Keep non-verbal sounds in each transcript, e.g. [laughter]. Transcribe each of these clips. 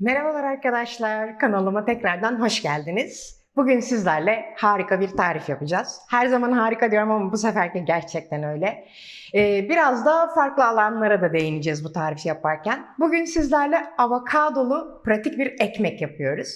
Merhabalar arkadaşlar, kanalıma tekrardan hoş geldiniz. Bugün sizlerle harika bir tarif yapacağız. Her zaman harika diyorum ama bu seferki gerçekten öyle. Ee, biraz da farklı alanlara da değineceğiz bu tarifi yaparken. Bugün sizlerle avokadolu pratik bir ekmek yapıyoruz.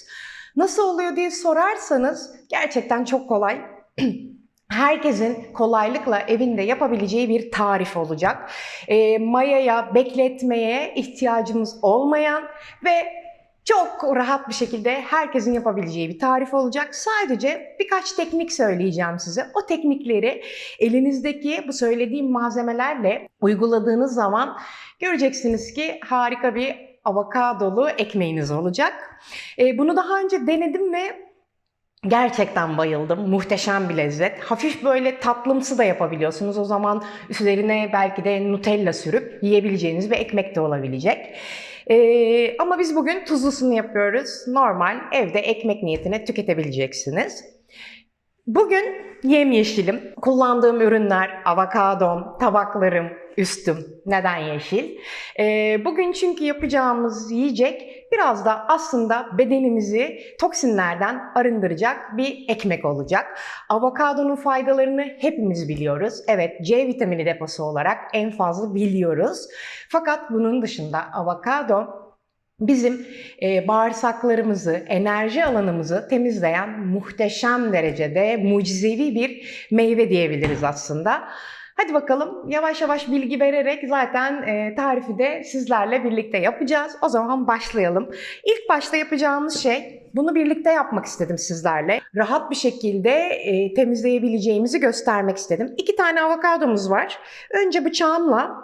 Nasıl oluyor diye sorarsanız gerçekten çok kolay. [clears throat] herkesin kolaylıkla evinde yapabileceği bir tarif olacak. E, mayaya, bekletmeye ihtiyacımız olmayan ve çok rahat bir şekilde herkesin yapabileceği bir tarif olacak. Sadece birkaç teknik söyleyeceğim size. O teknikleri elinizdeki bu söylediğim malzemelerle uyguladığınız zaman göreceksiniz ki harika bir avokadolu ekmeğiniz olacak. E, bunu daha önce denedim ve Gerçekten bayıldım. Muhteşem bir lezzet. Hafif böyle tatlımsı da yapabiliyorsunuz. O zaman üzerine belki de Nutella sürüp yiyebileceğiniz bir ekmek de olabilecek. Ee, ama biz bugün tuzlusunu yapıyoruz. Normal evde ekmek niyetine tüketebileceksiniz. Bugün yemyeşilim. Kullandığım ürünler avokadom, tabaklarım, üstüm. Neden yeşil? Ee, bugün çünkü yapacağımız yiyecek biraz da aslında bedenimizi toksinlerden arındıracak bir ekmek olacak. Avokadonun faydalarını hepimiz biliyoruz. Evet C vitamini deposu olarak en fazla biliyoruz. Fakat bunun dışında avokado bizim e, bağırsaklarımızı, enerji alanımızı temizleyen muhteşem derecede mucizevi bir meyve diyebiliriz aslında. Hadi bakalım yavaş yavaş bilgi vererek zaten e, tarifi de sizlerle birlikte yapacağız. O zaman başlayalım. İlk başta yapacağımız şey bunu birlikte yapmak istedim sizlerle. Rahat bir şekilde e, temizleyebileceğimizi göstermek istedim. İki tane avokadomuz var. Önce bıçağımla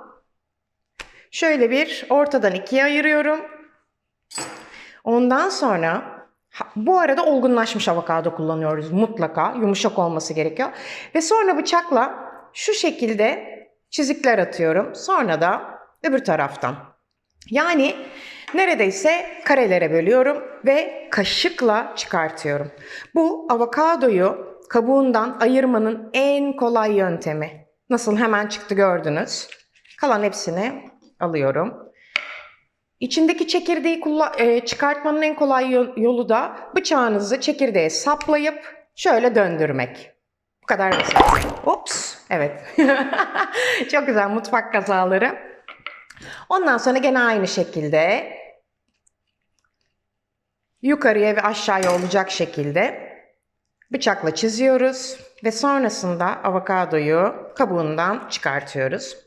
şöyle bir ortadan ikiye ayırıyorum. Ondan sonra bu arada olgunlaşmış avokado kullanıyoruz mutlaka. Yumuşak olması gerekiyor. Ve sonra bıçakla şu şekilde çizikler atıyorum. Sonra da öbür taraftan. Yani neredeyse karelere bölüyorum ve kaşıkla çıkartıyorum. Bu avokadoyu kabuğundan ayırmanın en kolay yöntemi. Nasıl hemen çıktı gördünüz. Kalan hepsini alıyorum. İçindeki çekirdeği e, çıkartmanın en kolay yolu da bıçağınızı çekirdeğe saplayıp şöyle döndürmek. Bu kadar basit. Ops. Evet. [laughs] Çok güzel mutfak kazaları. Ondan sonra gene aynı şekilde yukarıya ve aşağıya olacak şekilde bıçakla çiziyoruz ve sonrasında avokadoyu kabuğundan çıkartıyoruz.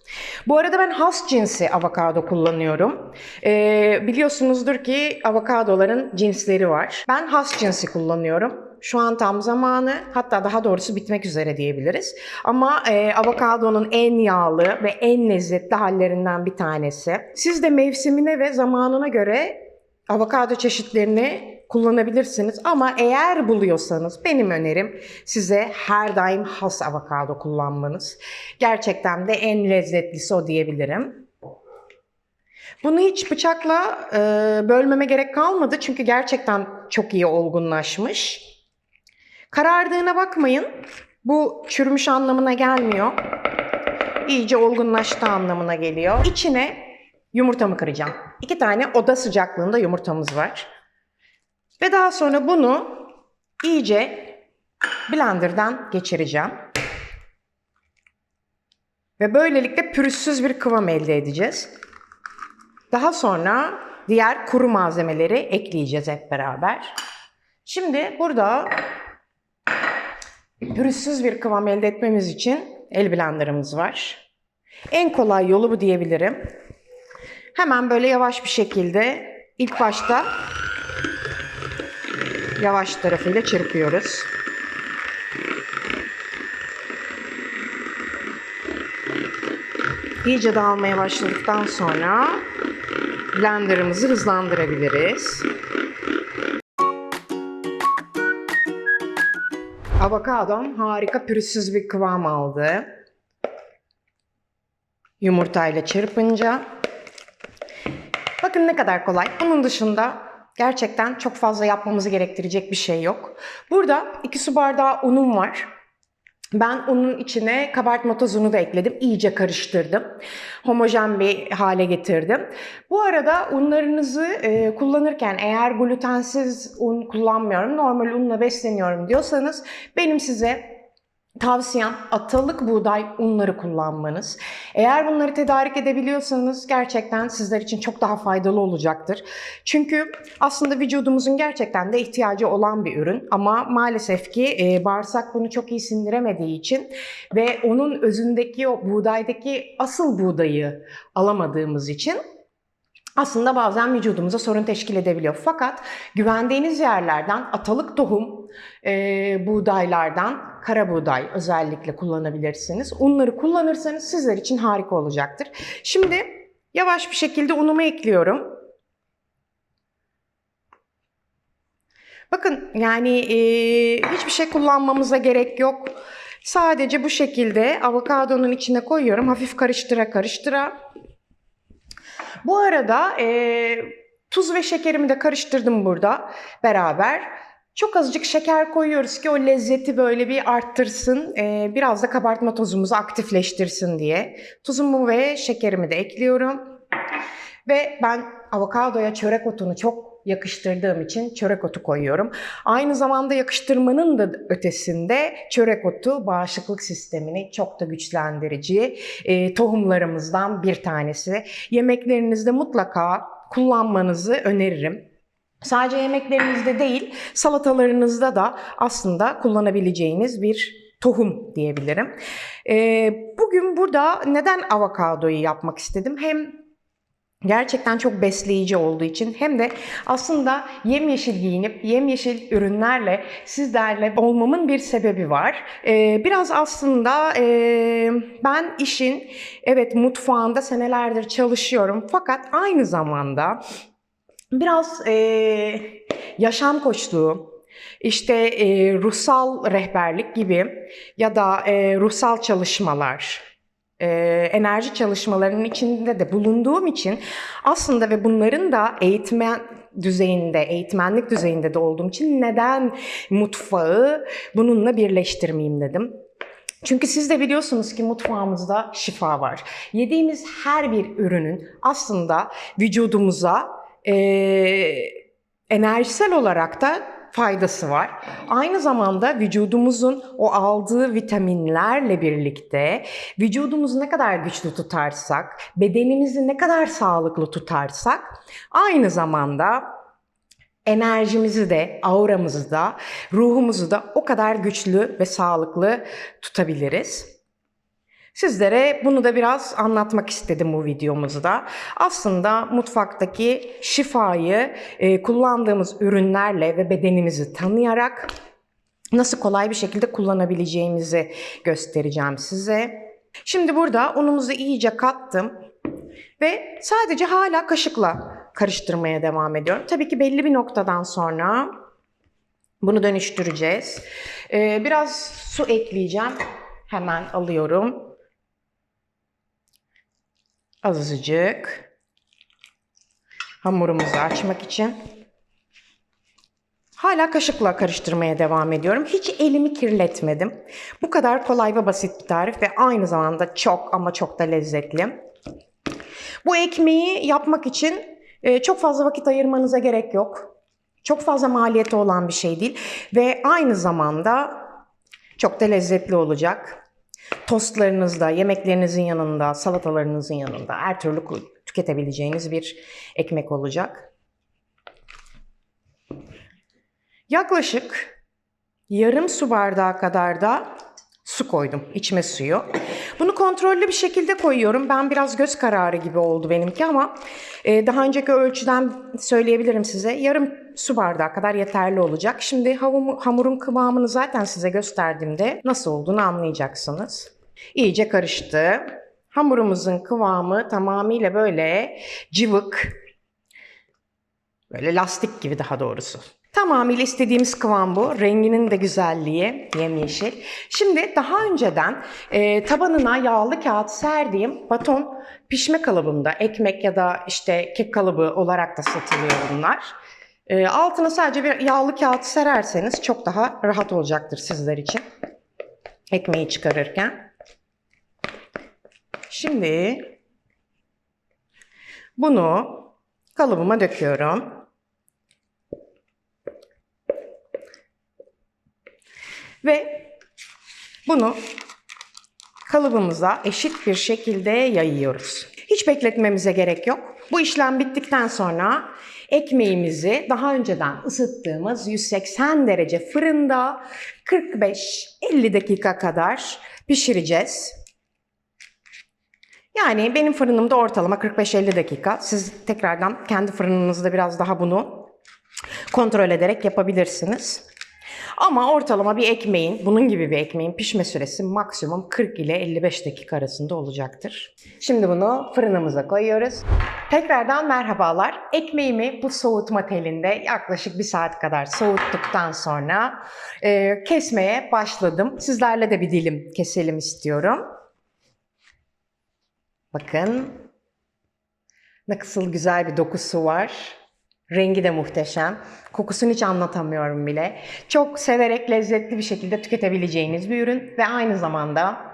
Bu arada ben has cinsi avokado kullanıyorum. Ee, biliyorsunuzdur ki avokadoların cinsleri var. Ben has cinsi kullanıyorum. Şu an tam zamanı hatta daha doğrusu bitmek üzere diyebiliriz. Ama e, avokadonun en yağlı ve en lezzetli hallerinden bir tanesi. Siz de mevsimine ve zamanına göre avokado çeşitlerini kullanabilirsiniz. Ama eğer buluyorsanız benim önerim size her daim has avokado kullanmanız. Gerçekten de en lezzetlisi o diyebilirim. Bunu hiç bıçakla e, bölmeme gerek kalmadı çünkü gerçekten çok iyi olgunlaşmış. Karardığına bakmayın. Bu çürümüş anlamına gelmiyor. İyice olgunlaştı anlamına geliyor. İçine yumurtamı kıracağım. İki tane oda sıcaklığında yumurtamız var. Ve daha sonra bunu iyice blenderdan geçireceğim. Ve böylelikle pürüzsüz bir kıvam elde edeceğiz. Daha sonra diğer kuru malzemeleri ekleyeceğiz hep beraber. Şimdi burada pürüzsüz bir kıvam elde etmemiz için el blenderımız var. En kolay yolu bu diyebilirim. Hemen böyle yavaş bir şekilde ilk başta yavaş tarafıyla çırpıyoruz. İyice dağılmaya başladıktan sonra blenderımızı hızlandırabiliriz. Avokadom harika pürüzsüz bir kıvam aldı. Yumurtayla çırpınca. Bakın ne kadar kolay. Bunun dışında gerçekten çok fazla yapmamızı gerektirecek bir şey yok. Burada 2 su bardağı unum var. Ben onun içine kabartma tozunu da ekledim. İyice karıştırdım. Homojen bir hale getirdim. Bu arada unlarınızı e, kullanırken eğer glutensiz un kullanmıyorum, normal unla besleniyorum diyorsanız benim size Tavsiyem atalık buğday unları kullanmanız. Eğer bunları tedarik edebiliyorsanız gerçekten sizler için çok daha faydalı olacaktır. Çünkü aslında vücudumuzun gerçekten de ihtiyacı olan bir ürün ama maalesef ki e, bağırsak bunu çok iyi sindiremediği için ve onun özündeki o buğdaydaki asıl buğdayı alamadığımız için aslında bazen vücudumuza sorun teşkil edebiliyor. Fakat güvendiğiniz yerlerden atalık tohum, e, buğdaylardan, kara buğday özellikle kullanabilirsiniz. Unları kullanırsanız sizler için harika olacaktır. Şimdi yavaş bir şekilde unumu ekliyorum. Bakın yani e, hiçbir şey kullanmamıza gerek yok. Sadece bu şekilde avokadonun içine koyuyorum. Hafif karıştıra karıştıra. Bu arada e, tuz ve şekerimi de karıştırdım burada beraber. Çok azıcık şeker koyuyoruz ki o lezzeti böyle bir arttırsın. E, biraz da kabartma tozumuzu aktifleştirsin diye. Tuzumu ve şekerimi de ekliyorum. Ve ben avokadoya çörek otunu çok yakıştırdığım için çörek otu koyuyorum. Aynı zamanda yakıştırmanın da ötesinde çörek otu bağışıklık sistemini çok da güçlendirici e, tohumlarımızdan bir tanesi. Yemeklerinizde mutlaka kullanmanızı öneririm. Sadece yemeklerinizde değil, salatalarınızda da aslında kullanabileceğiniz bir tohum diyebilirim. E, bugün burada neden avokadoyu yapmak istedim? Hem gerçekten çok besleyici olduğu için hem de aslında yemyeşil giyinip yemyeşil ürünlerle sizlerle olmamın bir sebebi var. Ee, biraz aslında e, ben işin evet mutfağında senelerdir çalışıyorum fakat aynı zamanda biraz e, yaşam koçluğu, işte e, ruhsal rehberlik gibi ya da e, ruhsal çalışmalar, e, enerji çalışmalarının içinde de bulunduğum için aslında ve bunların da eğitmen düzeyinde, eğitmenlik düzeyinde de olduğum için neden mutfağı bununla birleştirmeyeyim dedim. Çünkü siz de biliyorsunuz ki mutfağımızda şifa var. Yediğimiz her bir ürünün aslında vücudumuza e, enerjisel olarak da faydası var. Aynı zamanda vücudumuzun o aldığı vitaminlerle birlikte vücudumuzu ne kadar güçlü tutarsak, bedenimizi ne kadar sağlıklı tutarsak aynı zamanda enerjimizi de, auramızı da, ruhumuzu da o kadar güçlü ve sağlıklı tutabiliriz. Sizlere bunu da biraz anlatmak istedim bu videomuzda. Aslında mutfaktaki şifayı e, kullandığımız ürünlerle ve bedenimizi tanıyarak nasıl kolay bir şekilde kullanabileceğimizi göstereceğim size. Şimdi burada unumuzu iyice kattım ve sadece hala kaşıkla karıştırmaya devam ediyorum. Tabii ki belli bir noktadan sonra bunu dönüştüreceğiz. Ee, biraz su ekleyeceğim. Hemen alıyorum. Azıcık. Hamurumuzu açmak için. Hala kaşıkla karıştırmaya devam ediyorum. Hiç elimi kirletmedim. Bu kadar kolay ve basit bir tarif ve aynı zamanda çok ama çok da lezzetli. Bu ekmeği yapmak için e, çok fazla vakit ayırmanıza gerek yok. Çok fazla maliyeti olan bir şey değil ve aynı zamanda çok da lezzetli olacak. Tostlarınızda, yemeklerinizin yanında, salatalarınızın yanında her türlü tüketebileceğiniz bir ekmek olacak. Yaklaşık yarım su bardağı kadar da su koydum, içme suyu. Bunu kontrollü bir şekilde koyuyorum. Ben biraz göz kararı gibi oldu benimki ama e, daha önceki ölçüden söyleyebilirim size. Yarım su bardağı kadar yeterli olacak. Şimdi hamurun kıvamını zaten size gösterdiğimde nasıl olduğunu anlayacaksınız. İyice karıştı. Hamurumuzun kıvamı tamamıyla böyle cıvık, böyle lastik gibi daha doğrusu. Tamamıyla istediğimiz kıvam bu. Renginin de güzelliği yemyeşil. Şimdi daha önceden e, tabanına yağlı kağıt serdiğim baton pişme kalıbında ekmek ya da işte kek kalıbı olarak da satılıyor bunlar. E, altına sadece bir yağlı kağıt sererseniz çok daha rahat olacaktır sizler için. ekmeği çıkarırken. Şimdi bunu kalıbıma döküyorum. Ve bunu kalıbımıza eşit bir şekilde yayıyoruz. Hiç bekletmemize gerek yok. Bu işlem bittikten sonra ekmeğimizi daha önceden ısıttığımız 180 derece fırında 45-50 dakika kadar pişireceğiz. Yani benim fırınımda ortalama 45-50 dakika. Siz tekrardan kendi fırınınızda biraz daha bunu kontrol ederek yapabilirsiniz. Ama ortalama bir ekmeğin, bunun gibi bir ekmeğin pişme süresi maksimum 40 ile 55 dakika arasında olacaktır. Şimdi bunu fırınımıza koyuyoruz. Tekrardan merhabalar. Ekmeğimi bu soğutma telinde yaklaşık bir saat kadar soğuttuktan sonra e, kesmeye başladım. Sizlerle de bir dilim keselim istiyorum. Bakın nasıl güzel bir dokusu var. Rengi de muhteşem. Kokusunu hiç anlatamıyorum bile. Çok severek lezzetli bir şekilde tüketebileceğiniz bir ürün ve aynı zamanda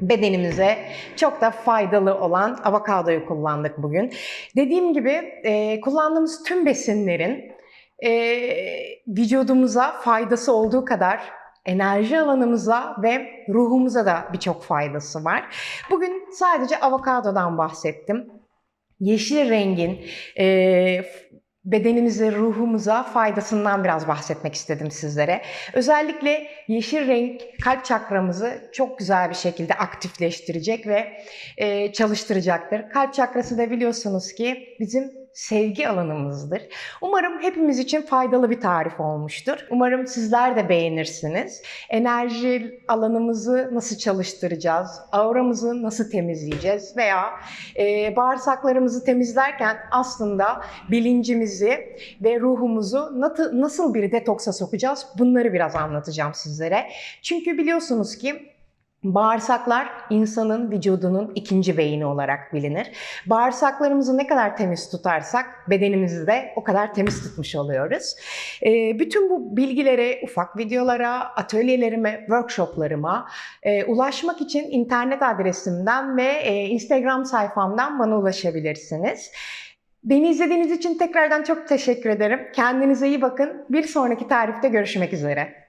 bedenimize çok da faydalı olan avokadoyu kullandık bugün. Dediğim gibi e, kullandığımız tüm besinlerin e, vücudumuza faydası olduğu kadar enerji alanımıza ve ruhumuza da birçok faydası var. Bugün sadece avokadodan bahsettim. Yeşil rengin e, bedenimize, ruhumuza faydasından biraz bahsetmek istedim sizlere. Özellikle yeşil renk kalp çakramızı çok güzel bir şekilde aktifleştirecek ve e, çalıştıracaktır. Kalp çakrası da biliyorsunuz ki bizim sevgi alanımızdır. Umarım hepimiz için faydalı bir tarif olmuştur. Umarım sizler de beğenirsiniz. Enerji alanımızı nasıl çalıştıracağız, auramızı nasıl temizleyeceğiz veya e, bağırsaklarımızı temizlerken aslında bilincimizi ve ruhumuzu nasıl, bir detoksa sokacağız bunları biraz anlatacağım sizlere. Çünkü biliyorsunuz ki Bağırsaklar insanın vücudunun ikinci beyni olarak bilinir. Bağırsaklarımızı ne kadar temiz tutarsak bedenimizi de o kadar temiz tutmuş oluyoruz. E, bütün bu bilgilere, ufak videolara, atölyelerime, workshoplarıma e, ulaşmak için internet adresimden ve e, Instagram sayfamdan bana ulaşabilirsiniz. Beni izlediğiniz için tekrardan çok teşekkür ederim. Kendinize iyi bakın. Bir sonraki tarifte görüşmek üzere.